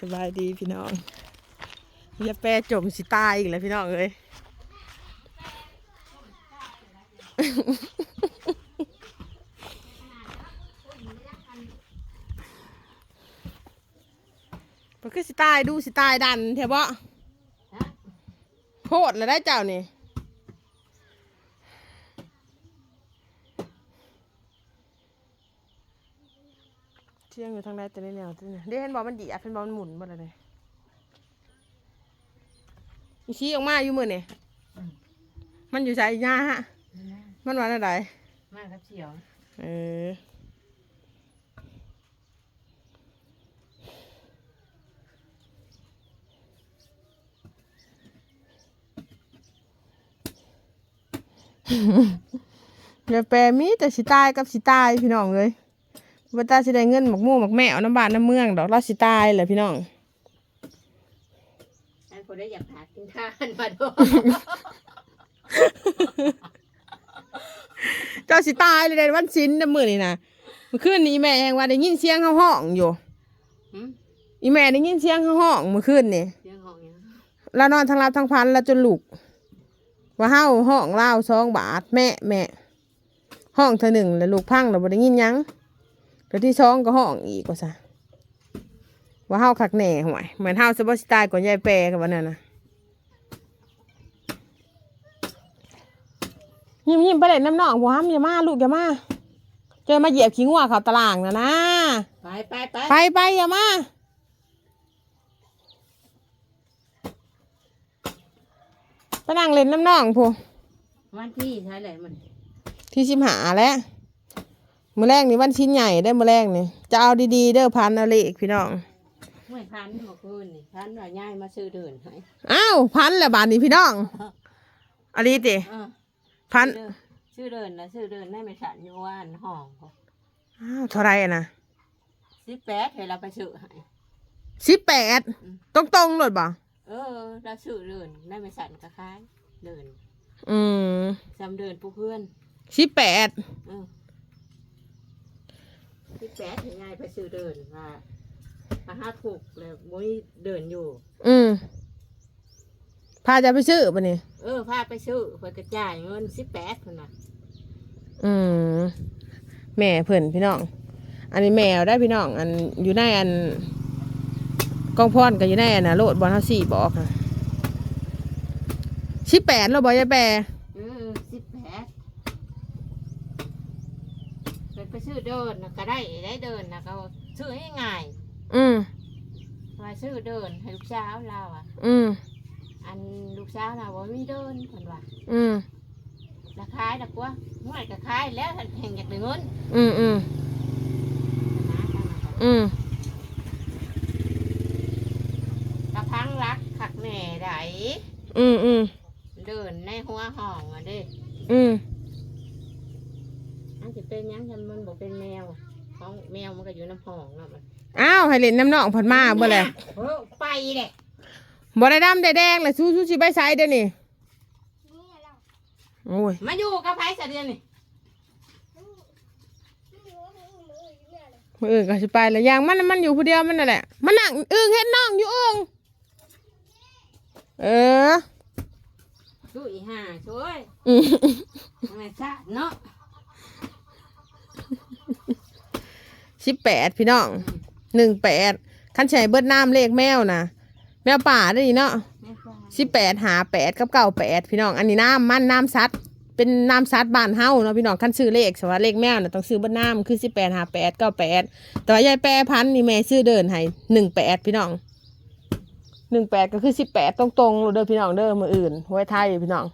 สบายดีพี่น้องอย่าแปรจมสิตายอีกแล้วพี่น้องเอ้ยมันคือสิตายดูสิตายดันเถอะบ่โพดแล้วได้เจ้านี่ เที่ยงอยู่ทางใดแต่ในแนวที่นี่เดี๋ยวเห็นบอกมันดีอะเห็นบอกมันหมุนบ่ละเลยอีชี้ออกมาอยู่มือนี่มันอยู่ใจยาฮะมันวันอะไรมากครับเฉียวเอออย่าแปลมีแต่สิตายกับสิตายพี่น้องเลย ว่าตาสิได้เงินหมกหมู่หมกแมวน้ำบ้านน้ำเมืองดอกเราสิตายแหละพี่น้องอันคนได้อยากหากินข้าวมาด้วยเจ้าสิตายเลยในวันสิ้นน้ำมือนี่นะเมื่อคืนนี้แม่ยังว่าได้ยินเสียงเขาห้องอยู่หืมอีแม่ได้ยินเสียงเขาห้องเมื่อคืนนี่ เรื่องของยังแล้วนอนทั้งรับทั้งพันแล้วจนลุกว่าเฮาห้องเล่าสองบาทแม่แม่ห้องเธอหนึ่งแล้วลูกพังเราบ่ได้ยินหยัง แล้วที่สองก็ห้องอีกว่าซะว่าเฮาคักแหน่ห่วยเหมือนเฮาสบสตายกว่ายายแปรกับวันนั้นนะยิ้มยิ้มไปเลยน้ำนองบัวห้ามอย่ามาลูกอย่ามาเจอมาเหยียบขี้งัวเขาตารางนะนะไปไปไปไปไปอย่ามาไปนั่งเล่นน้ำนองพูวันที่ใช่เลยมันที่ชิมหาแล้ว มือแรกนี่วันชิ้นใหญ่ได้อมือแรกนี่จะเอาดีๆเด้อพันเอาเลขพี่น้องไม่พันเมื่อคืนนี่พันว่าย่ายมาซื้อเดินให้อ้าวพันแล้วบาทนี้พี่น้องอะไรติเออพันซื้อเดินนะซื้อเดินได้ไม่ฉันอยู่ว่านห้องเขาอ้าวเท่าไรอะนะสิบแปดให้เราไปซื้อให้ สิบแปดตรงตรงๆเลยบ่เออ เราซื้อเดินได้ไม่ฉันก็คล้ายเดินอืมจำเดินผู้เพื่อนสิบแปดเออ สิบแปดให้ย่ายไปซื้อเดินว่ามาห้าถูกเลยมุ้ยเดินอยู่ อืมพาจะไปซื้อปะนี่เออพาไปซื้อเพื่อกระจายเงินสิบแปดคนน่ะอืมแม่เพิ่นพี่น้อง อันนี้แมวได้พี่น้อง อันอยู่ในอันกองพรก็อยู่ในอันนะโลดบอลเฮาสี่บอกค่ะสิบแปดแล้วบอยายแปร เออสิบแปด เป็นไปซื้อเดินนะก็ได้ได้เดินนะก็ซื้อให้ง่ายอืมมาซื้อเดินให้ลูกสาวเราอะ อืมอันลูกสาวเราว่าไม่เดินคนว่าอืมราคายดักว่าห่วยก็ขายแล้วแห่งอยากได้เงินอืมอืมนะทางนั้นก็อืมกระพังรักขักแหน่ไดอืมอืมเดินในหัวห้องอะเด้อืม อันจะเป็นหยังฉันมันบอกเป็นแมว ของแมวมันก็อยู่ในห้องน่ะมันอ้าวให้เล่นน้ำนองผัดมาบ่แหละเออไปแหละบ่ได้ดำได้แดงเลยสู้สู้สิใบไซเด้อนี่โอ้ยมาอยู่กับไผสะเดือนนี่มืออื่นก็สิไปแล้วยางมันมันอยู่ผู้เดียวมันนั่นแหละมันนั่งอึ้งเห็นน้องอยู่อึ้งเออ ดูอีห่าช่วยอืมไม่ทราบเนาะ สิบแปดพี่น้องหนึ่งแปดคันใช้เบิดน้ำเลขแมวนะแมวป่าได้ดีเนาะไม่ทราบสิบแปดหาแปดกับเก้าแปดพี่น้องอันนี้น้ำมันน้ำซัดเป็นน้ำซัดบ้านเฮาเนาะพี่น้องคันซื้อเลขสวัสดเลขแมวน่ะต้องซื้อเบิดน้ำคือสิบแปดหาแปดเก้าแปดแต่ว่ายายแปรพันธุ์นี่แม่ซื้อเดินให้หนึ่งแปดพี่น้องหนึ่งแปดก็คือสิบแปดตรงๆเลยเด้อพี่น้องเด้อมืออื่นไว้ไทยพี่น้อง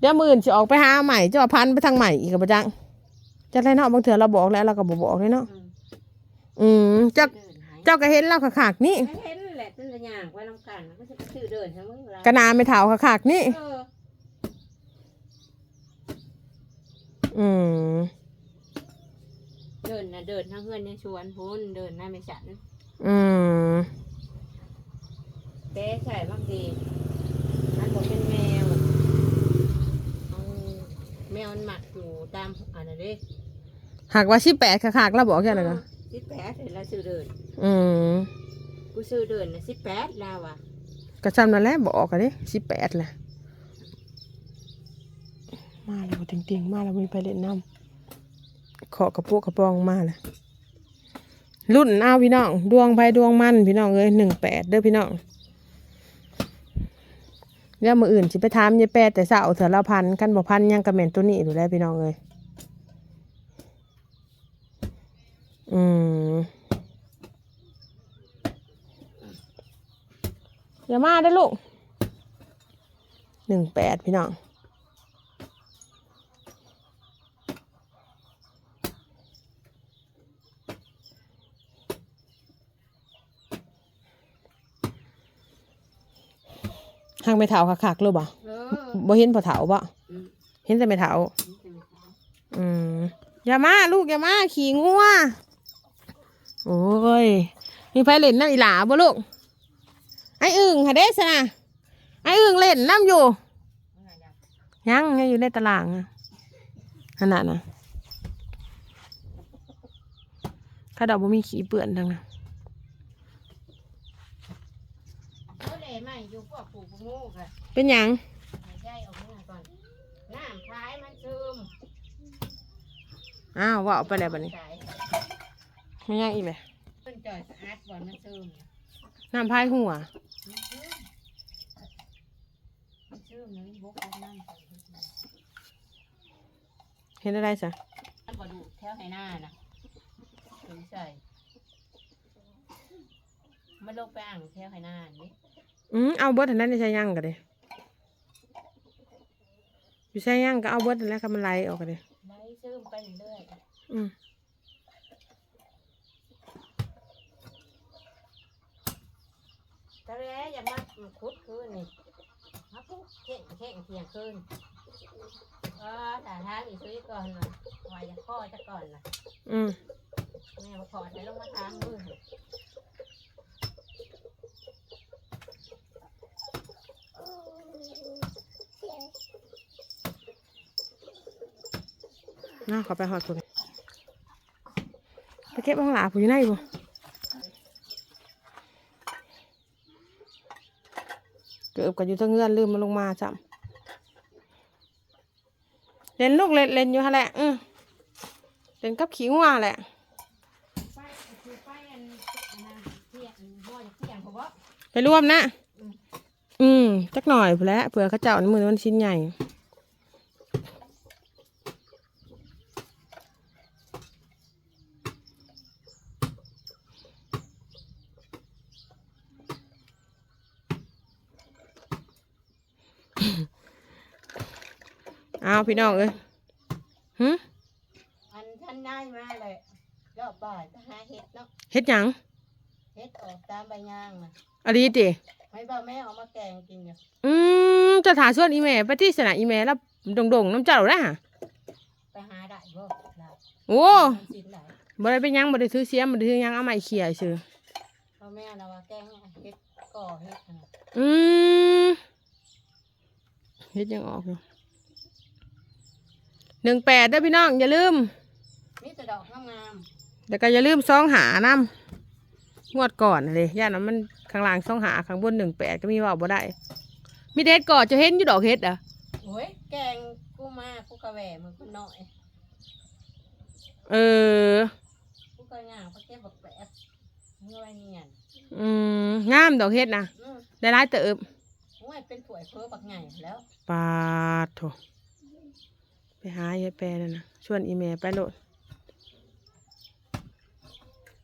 เดี๋ยวมืออื่นจะออกไปหาใหม่จะเอาพันธุ์ไปทางใหม่อีกกับจังจะไรเนาะบางเถื่อเราบอกแล้วเราก็บบอกเลยเนาะ อืมอืมเจ้าเดินให้เจ้าก็เห็นเราขากๆนี่เห็นแหละต้นละอย่างไว้ลำกันก็จะซื้อเดินใช่ไหมล่ะกระนาไม่เท่าขากๆนี่ เอออืมเดินนะเดินทั้งเพื่อนยังชวนพูนเดินหน้าไม่ฉันอืมเป๊ะใช่บางทีมันบอกเป็นแมวเอาแมวมันหมักอยู่ตามอันนั้นเด้หากว่าสิบแปดขากๆเราบอกแค่นั้น ก็ที่แปะเห็นแล้วซื้อเดิน อืมกูซื้อเดินนะสิบแปดแล้วอะกระจำนั่นแหละบอกกันดิสิบแปดแหละมาแล้วจริงๆมาแล้วมีไปเล่นน้ำขอกระปุกกระปองมาเลยรุ่นเอาพี่น้อง ดวงไปดวงมันพี่น้องเอ้ยหนึ่งแปดเด้อพี่น้องเดี๋ยวมืออื่นสิไปถามยายแปดแต่สาวเถอะละพันกันบ่พันยังกระเหม็นตัวนี้อยู่แล้วพี่น้องเอ้ย อืมอย่ามาเด้อลูกหนึ่งแปดพี่น้องหางไม่เถาคักๆเลยบ่เออบ่เห็นพอเถาบ่อืมเห็นแต่ไม่เถานี่จะไม่ขายอืมอย่ามาลูกอย่ามาขี่งัว โอ้ย มีไฟเล่นน้ำอีหลาบ่ลูก ไอ้อึ่งหาเดสนะไอ้อึ่งเล่นน้ำอยู่เมื่อไหร่จะยังยังอยู่ในตารางอะขนาดนะข้าดอกบ่มีขี้เปื่อนทั้งนั้นเขาเลยไม่อยู่พวกปลูกงูค่ะเป็นหยังให้ย่ายออกเมื่อก่อนน้ำท้ายมันซึมอ้าวว่าเอาไปแล้วบัดนี้ใส่ ไม่ยังอีกไหมเพิ่นจ่อยสะอาดก่อนมันซึมน้ำพายหัว มันซึมมันซึมนะมันบกออกน้ำใส่เพิ่นมาเห็นอะไรสะน้ำกระดูกแถวไหหน้านะถึงใส่มันลงไปอ่างแถวไหหน้านี่อืมเอาเบิร์ดอันนั้นในใช้ยังกันเลยอยู่ใช้ยังก็เอาเบิร์ดอันนั้นก็มันไหลออกกันเลยไล่ซึมไปเรื่อยอืม ๆตะแร้อย่ามาคุดคืนนี่มาปุ๊บเข่งเข่งเที่ยงคืนเออแต่ทางอีกซื้อก่อนนะวายจะข้อจะก่อนนะอืมแม่มาขอใช้ลงมาทางมือน่าขอไปหอดคนไปเก็บบ้างหลาผู้อยู่ไหนบ่ กือบกับอยู่ทั้งเงื่อนลืมมาลงมาจ้ำเล่นลูกเล่นเล่นอยู่ฮะแหละอืมเล่นกับขี้งัวแหละไปคือไปอันอันนั้นเที่ยงบ่อยเที่ยงเพราะว่าไปร่วมนะ อืมจักหน่อยพู้นแหล้วเผื่อเขาเจ้าในมือมันชิ้นใหญ่ เอาพี่น้องเอ้ยหึอันท่านได้มาเลยรอบบ่ายไปหาเห็ดเนาะเฮ็ดหยังเห็ดออกตามใบย่างนะอะดีติไม่บอกแม่เอามาแกงกินอยู่อืมจะถาส่วนอีแม่ไปที่สนามอีแม่แล้วดงๆน้ำเจ้าได้ฮะไปหาได้บ่ได้โอ้มันสินได้บ่ได้เป็นหยังบ่ได้ซื้อเสียมบ่ได้ซื้อหยังเอาไม้เขี่ยซื่อพ่อแม่เราว่าแกงเห็ดก่อเห็ดนะอืมเฮ็ดยังออกอยู่ หนึ่งแปดเด้อพี่น้องอย่าลืมมีแต่ดอกงามแล้วก็อย่าลืมซองหานํงวดก่อนน่ะเลยย่านนั้นมันข้างล่างซองหาข้างบนหนึ่งแปดก็มีเว่าบ่ได้ มีแต่เฮ็ดก่อนจะเห็นอยู่ดอกเฮ็ดอะๆโอ้ยแกงกูมากูกะแหวมือกูหน่อยเออกูก็ย่างไปเก็บบักแปะเมื่อวันเนียนอืมงามดอกเฮ็ดนะอืมได้หลายเติบโอ้ยเป็นถ้วยเพ้อบักใหญ่แล้วปาดโถ ไปหายายแปรนั่นนะชวนอีเมลไปโหลด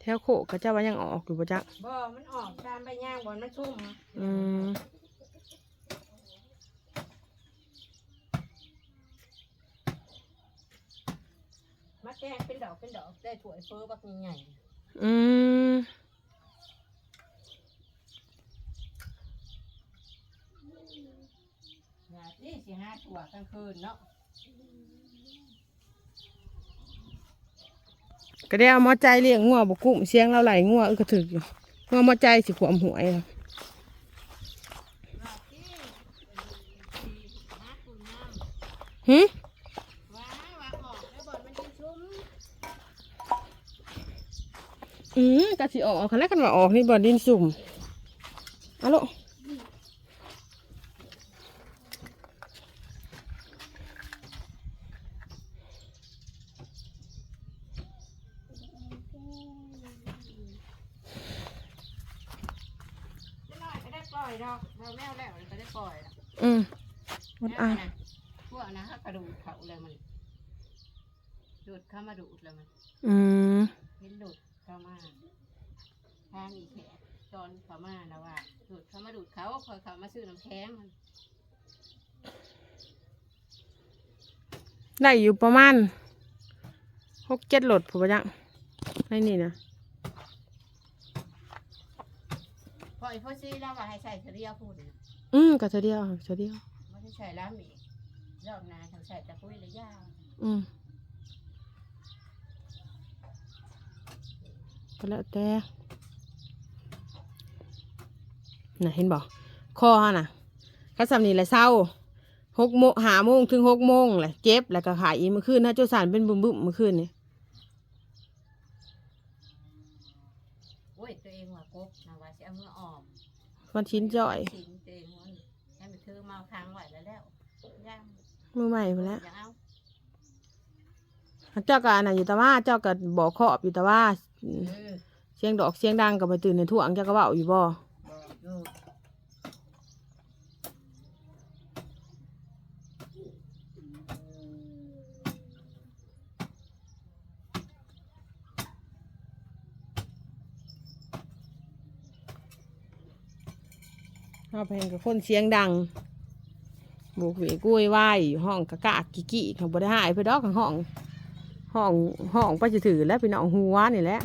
แถวโขกก็เจ้าว่ายังออกอยู่ปะจ๊ะบ่มันออกตามใบย่างบนมันชุ่มอืมมาแกงเป็นดอกเป็นดอกได้ถ้วยเพ้อบักใหญ่อืมๆอย่าที่สิหาถั่วกลางคืนเนาะ ก็ได้เอามอใจเลี้ยงงัวบกุ้มเสียงเราไหลงัวเออกระถึกอยู่งัวมอใจสิขวมหวยแล้วว่าที่หาคุณน้หึำว้าว่าออกแล้วบ่อนมันจะชุ่มอืมกะสิออกคันแรกกันว่าออกนี่บ่ดินสุ่มเอาลูก จะน้อยก็ได้ปล่ อยดอกเราแมวแล้วก็ได้ปล่อยดอกอืมหมดแมอะวนะพวกนะเขากระดูดเขาเลยมันดูดเข้ามาดูดเลยมันอืมเห็นดูดเข้ามาทางอีแขกตอนเข้ามานะว่าดูดเข้ามาดูดเขาคอยเขามาซื้อน้ำแข็งมันได้อยู่ประมาณหกเจ็ดโหลดผู้ประจังในนี่นะ พอไอ้พ่อซีแล้วว่าให้ใส่เสรียวพูดนะอืมกะเธอเดียวเธอเดียว ไม่ได้ใส่ล้ำอีกรอบหนาทำใส่แต่ปุ้ยเลยยาวอืมก็แล้วแต่น่ะเห็นบอกคอฮะน่ะคัสำนี่แหละเศร้าหกโมงหาโมงถึงหกโมงแหละเจ็บแล้วก็ขายอีกเมื่อคืนนะเจ้าสารเป็นบุ้มบุ้มๆเมื่อคืนนี่ อ้ยตัวเองว่ากบนะว่าจะเอามือออมมันชิ้นจ่อยสินตัวเองว่าให้มันถือมาค้างไว้แล้วแล้วย่างมือใหม่ไปแล้วอย่าเอาเจ้าก็อันนั้นอยู่แต่ว่าเจ้าก็บอกขอบอยู่แต่ว่าเออเสียงดอกเสียงดังกับไปตื่นในถ่วงเจ้าก็เบาอยู่บ่ บอกอยู่ เอาไปเห็นกับคนเสียงดังบุกเวกุ้ยว่ายอยู่ห้องกะกะกิกิของบริหายไปดอกของห้องห้องห้องไปจะถือแล้วไปน้องหัวนี่แหละ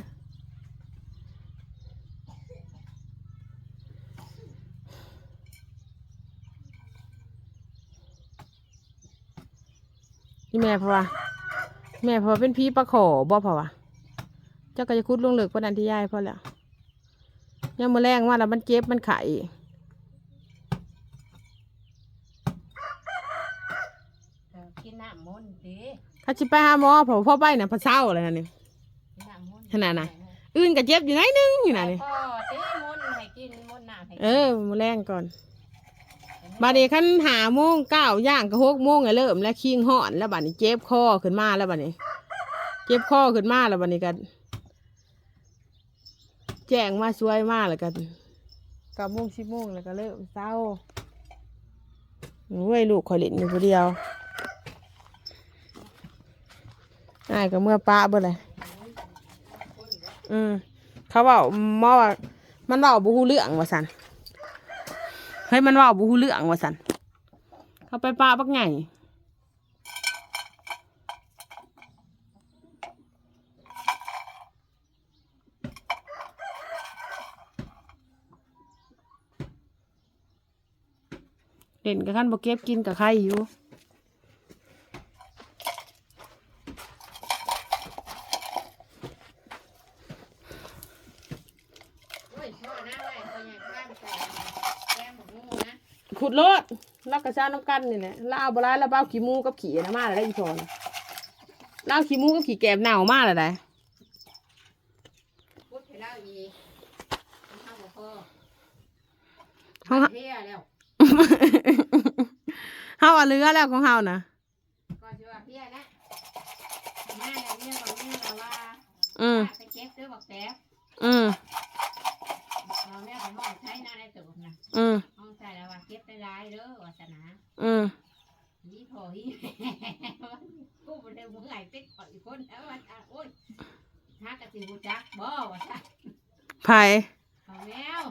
นี่แม่พะวะแม่พราะว่าเป็นพี่ประขอบ่พราะว่าเจ้าก็จะคุดลงเหลือกประดันที่ยายพอแล้วยังมือแรงว่าแล้วมันเจ็บมันไข่ เออกินน้ำมนต์ ดิถ้าชิไปหาหมอเพราะว่าพ่อไปน่ะพะเศร้าเลยนะนี่กินน้ำมนต์ขนาดน่ะ อื่นก็เจ็บอยู่ไหนนึงอยู่น่ะนี่ พ่อตีมนต์ให้กินมนต์น้ำให้กินเออมือแรงก่อน บาดนี้คันหาโมงเก้าย่างก็หกโมงก็เริ่มแล้วคิงห่อนแล้วบัดนี้เจ็บคอขึ้นมาแล้วบัดนี้ เจ็บคอขึ้นมาแล้วบัดนี้กันแจ้งมาช่วยมาแล้วกันเก้าโมงสิบโมงแล้วก็เริ่มเศร้าเว้ยลูกคอยเล่นอยู่คนเดียว อ้ายก็เมื่อป้าเบ่เลยอืมเขาบอกหมอว่ามันเว่าบูฮูเรื่องว่าสันเฮ้ยมันเว่าบูฮูเรื่องว่าสันเขาไปป้าปักไงเล่นกับขั้นบเก็บกินกับใครอยู่ โอ้ยพ่อนะไว้พ่อใหญ่บ้านใส่แกงหมูนะ ขุดรถลักก ระชาน้ำกันนี่แหละแล้วเอาบร้ายแล้วเบ้าขี้มูกับขี้นะมาแล้วได้อีกคนเล่าขี้มูกับขี้แกบเน่ามาแล้วได้พูดให้เล่าอีกมันเข้าบ่พ่อเขาเที่ยแล้วเฮาเอาเรือแล้วของเฮานะก่อนจะว่าเที่ยนะแม่เนี่ยเนี่ยบอกเนี่ยเราว่าอืมไปเก็บเด้อบอกแป๊บอืมเราแม่ของห้องใช้หน้าได้ตัวนะอืม ห้องใช้แล้วว่าเก็บได้ร้ายเด้อวัฒนาอืมยี่พอยี่กูบ่ได้มึงไห้ติ๊กข่อยคนแล้วว่าโอ้ยหากะสิฮู้จักบ่ว่าซะไผเอาแมว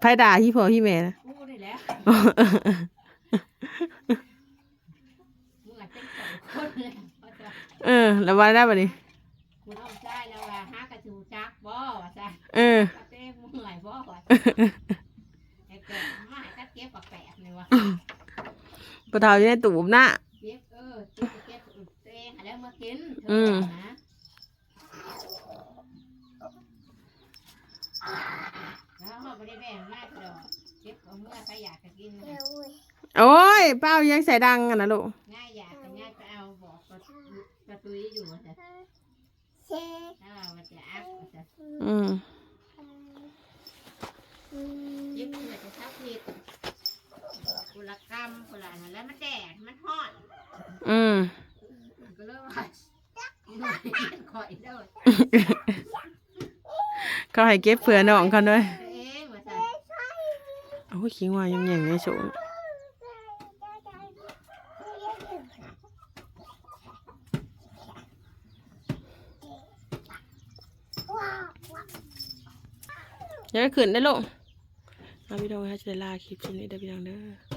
ไผด่าพี่พ่อพี่แม่นะกูนี่แหละมึงอะติ๊กข่อยคนเลยว่าซะเออ แล้ววันได้บัดนี้คุณเอาใจแล้วว่าหากะสิฮู้จักบ่ว่าซะเออ กะเต้มึงไหลบ่ว่าไอ้แก่มาให้กัดเก็บปักแปะนี่วะปเทาอยู่ในตูบหน้าเก็บเออเก็บเก็บเต้หาแล้วมากินเธอืมนะแล้วเขาไม่ได้แบ่งมากดอกเก็บเอาเมื่อใครอยากจะกินนะโอ้ยเป้ายังใส่ดังกันนะลูก ง่ายอยากก็ง่ายไปเอาบอกประประตุยอยู่ว่าจะเช็ถ้าว่ามันจะอักว่าจะอืมอืมยึดเพื่อจะทับผิด กุลกรรมกุลานั่นแล้วมันแดดมันฮ้อนอืม ก็เลยว่าหน่อยขอยเด้อเขาให้เก็บเผื่อน้องเขาด้วยเอ๊ะว่าซั่นโอ้ยขิงว่ายังอย่างไงสูงอยังไม่ขึ้นได้อลูกเอาพี่น้องให้จะได้ลาคลิปชิ้นนี้เด้อพี่น้องเด้อ